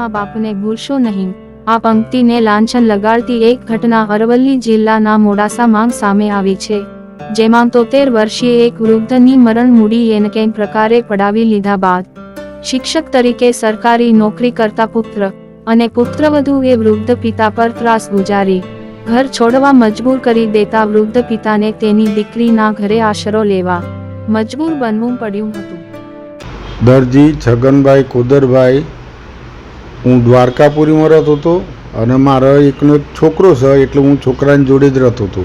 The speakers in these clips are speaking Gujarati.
મા બાપને ભૂલશો નહીં. આ પંક્તિને લાંછન લગાડતી એક ઘટના અરવલ્લી જિલ્લાના મોડાસામાં સામે આવી છે, જેમાં તોતેર વર્ષીય એક વૃદ્ધની મરણ મૂડી એને કંઈ પ્રકારે પડાવી લીધા બાદ. શિક્ષક તરીકે સરકારી નોકરી કરતા પુત્ર અને પુત્રવધુ એ વૃદ્ધ પિતા પર ત્રાસ ગુજારી, ઘર છોડવા મજબૂર કરી દેતા વૃદ્ધ પિતાને તેની દીકરીના ઘરે આશરો લેવા મજબૂર બનવું પડ્યું હતું. દરજી છગનભાઈ કોદરભાઈ હું દ્વારકાપુરીમાં રહેતો હતો અને મારો એકનો એક છોકરો છે, એટલે હું છોકરાની જોડે જ રહેતો હતો.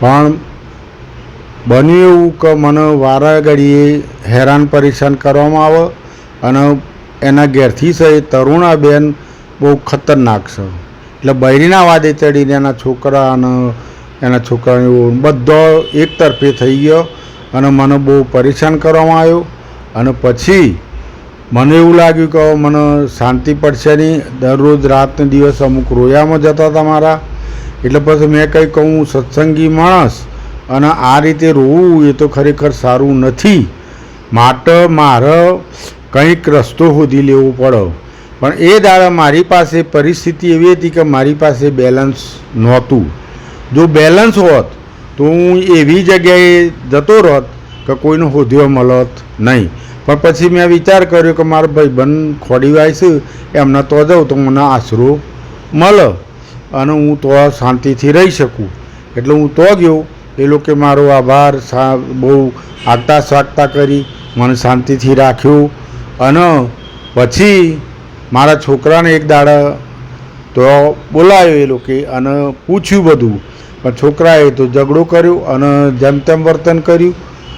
પણ બન્યું એવું કે મને વારા ઘડીએ હેરાન પરેશાન કરવામાં આવે અને એના ઘેરથી છે એ તરુણાબેન બહુ ખતરનાક છે. એટલે બૈરીના વાદે ચડીને એના છોકરા અને એના છોકરાને બધો એક તરફે થઈ ગયો અને મને બહુ પરેશાન કરવામાં આવ્યો. અને પછી મને એવું લાગ્યું કે મને શાંતિ પડશે નહીં. દરરોજ રાતને દિવસ અમુક રોયામાં જતા હતા મારા. એટલે પછી મેં કંઈ કહું સત્સંગી માણસ અને આ રીતે રોવું એ તો ખરેખર સારું નથી. માટે મારે કંઈક રસ્તો શોધી લેવો પડે. પણ એ દાડા મારી પાસે પરિસ્થિતિ એવી હતી કે મારી પાસે બેલેન્સ નહોતું. જો બેલેન્સ હોત તો હું એવી જગ્યાએ જતો રહોત કે કોઈને હોધ્યો મળત નહીં. પણ પછી મેં વિચાર કર્યો કે મારા ભાઈબંધ ખોડી છે એમને તો જાઉં તો મને આશરો મળે અને હું તો શાંતિથી રહી શકું. એટલે હું તો ગયો. એ લોકો મારો આભાર બહુ આગતા સ્વાગતા કરી, મને શાંતિથી રાખ્યો. અને પછી મારા છોકરાને એક દાડા તો બોલાવ્યો એ લોકોએ અને પૂછ્યું બધું. પણ છોકરાએ તો ઝઘડો કર્યો અને જેમ તેમ વર્તન કર્યું.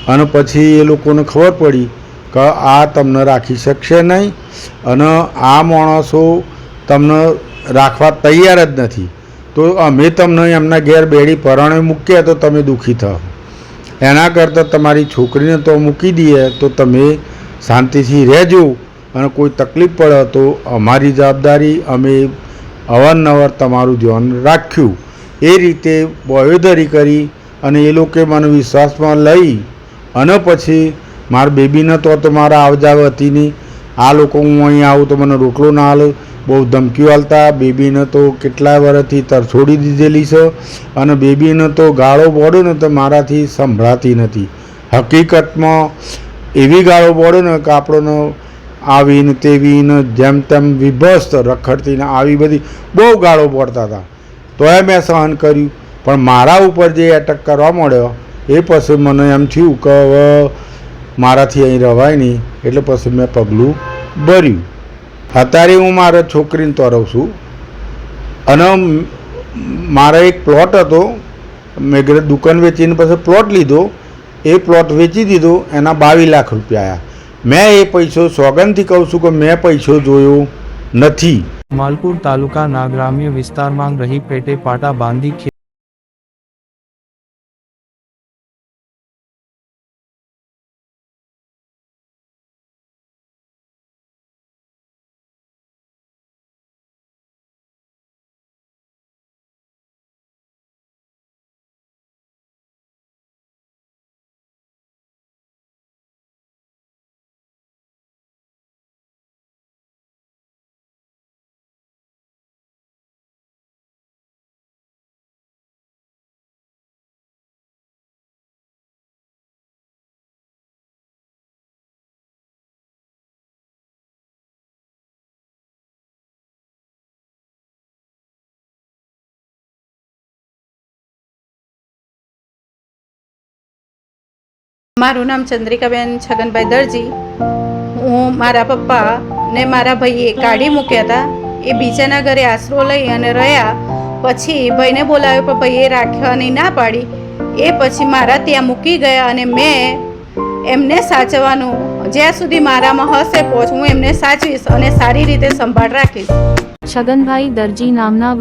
અને પછી એ લોકોને ખબર પડી કે આ તમને રાખી શકશે નહીં અને આ માણસો તમને રાખવા તૈયાર જ નથી. તો અમે તમને એમના ઘેર બેડી પરણે મૂકીએ તો તમે દુઃખી થાઓ એના કરતાં તમારી છોકરીને તો મૂકી દઈએ તો તમે શાંતિથી રહેજો અને કોઈ તકલીફ પડે તો અમારી જવાબદારી અમે અવારનવાર તમારું ધ્યાન રાખ્યું. એ રીતે બોયોધરી કરી અને એ લોકોએ મને વિશ્વાસમાં લઈ અને પછી મારા બેબીને તો તો મારા આવજાવ હતી નહીં. આ લોકો હું અહીં આવું તો મને રોટલો ના હાલે. બહુ ધમકીઓ હાલતા બેબીને તો કેટલાય વર્ષથી તરછોડી દીધેલી છે. અને બેબીને તો ગાળો પડ્યો ને તો મારાથી સંભળાતી નથી. હકીકતમાં એવી ગાળો પડ્યો ને કે આપણને આવીને તેવીને જેમ તેમ વિભસ્ત રખડતીને આવી બધી બહુ ગાળો પડતા હતા. તોય મેં સહન કર્યું. પણ મારા ઉપર જે એટેક કરવા મળ્યો, એ પછી મને એમ થયું કે હવે મારાથી અહીં રવાય નહીં, એટલે પછી મેં પગલું ભર્યું. અત્યારે હું મારા છોકરીને તરફ છું. અને મારે એક પ્લોટ હતો. મેં ઘરે દુકાન વેચીને પછી પ્લોટ લીધો. એ પ્લોટ વેચી દીધો, એના બાવીસ લાખ રૂપિયા મેં એ પૈસો સોગંદથી કહું છું કે મેં પૈસો જોયો નથી. માલપુર તાલુકાના ગ્રામ્ય વિસ્તારમાં રહી પેટે પાટા બાંધી મારું નામ ચંદ્રિકાબેન છગનભાઈ દરજી. હું મારા પપ્પા ને મારા ભાઈએ કાઢી મૂક્યા હતા. એ બીજાના ઘરે આશરો લઈ અને રહ્યા. પછી ભાઈને બોલાવ્યો, પણ ભાઈએ રાખવાની ના પાડી. એ પછી મારા ત્યાં મૂકી ગયા અને મેં એમને સાચવવાનું. જ્યાં સુધી મારામાં હશે પહોંચ, હું એમને સાચવીશ અને સારી રીતે સંભાળ રાખીશ. છગનભાઈ દરજી નામના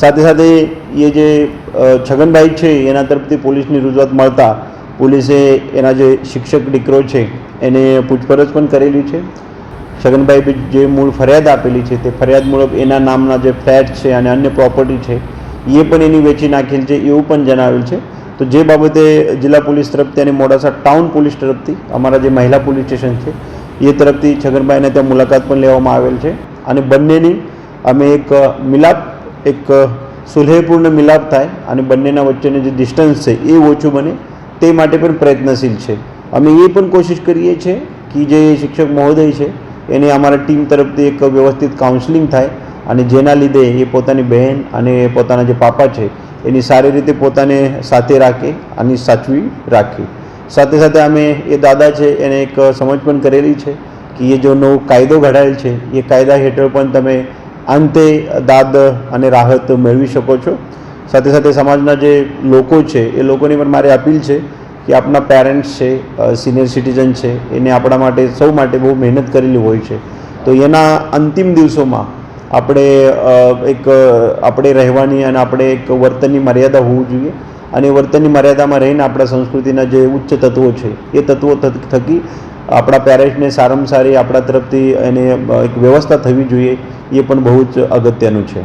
સાથે સાથે એ જે છગનભાઈ છે, એના તરફથી પોલીસની રજૂઆત મળતા પોલીસે એના જે શિક્ષક દીકરો છે, એને પૂછપરછ પણ કરેલી છે. છગનભાઈ જે મૂળ ફરિયાદ આપેલી છે તે ફરિયાદ મુજબ એના નામના જે ફ્લેટ છે અને અન્ય પ્રોપર્ટી છે, એ પણ એની વેચી નાખેલ છે એવું પણ જણાવેલ છે. તો જે બાબતે જિલ્લા પોલીસ તરફથી અને મોડાસા ટાઉન પોલીસ તરફથી અમારા જે મહિલા પોલીસ સ્ટેશન છે, એ તરફથી છગનભાઈને ત્યાં મુલાકાત પણ લેવામાં આવેલ છે. અને બંનેની અમે એક મિલાપ એક સુલેહપૂર્ણ મિલાપ થાય અને બંનેના વચ્ચેનું જે ડિસ્ટન્સ છે એ ઓછું બને, તે માટે પણ પ્રયત્નશીલ છે. અમે એ પણ કોશિશ કરીએ છીએ કે જે શિક્ષક મહોદય છે, એને અમારા ટીમ તરફથી એક વ્યવસ્થિત કાઉન્સેલિંગ થાય અને જેના લીધે એ પોતાની બહેન અને પોતાના જે પાપા છે, એની સારી રીતે પોતાને સાથે રાખે અને સાચવી રાખે. સાથે સાથે અમે એ દાદા છે, એને એક સમજ પણ કરેલી છે કે એ જો નવો કાયદો ઘડાયેલ છે, એ કાયદા હેઠળ પણ તમે અંતે દાદ અને રાહત મેળવી શકો છો. સાથે સાથે સમાજના જે લોકો છે, એ લોકોની પણ મારી અપીલ છે કે આપણા પેરેન્ટ્સ છે સિનિયર સિટીઝન છે, એને આપણા માટે, સૌ માટે બહુ મહેનત કરેલી હોય છે. તો એના અંતિમ દિવસોમાં આપણે એક, આપણે રહેવાની અને આપણે એક વર્તનની મર્યાદા હોવું જોઈએ અને વર્તનની મર્યાદામાં રહીને આપણા સંસ્કૃતિના જે ઉચ્ચ તત્વો છે, એ તત્વો થકી આપણા પેરેન્ટ્સને સારામાં સારી આપણા તરફથી એને એક વ્યવસ્થા થવી જોઈએ, એ પણ બહુ જ અગત્યનું છે.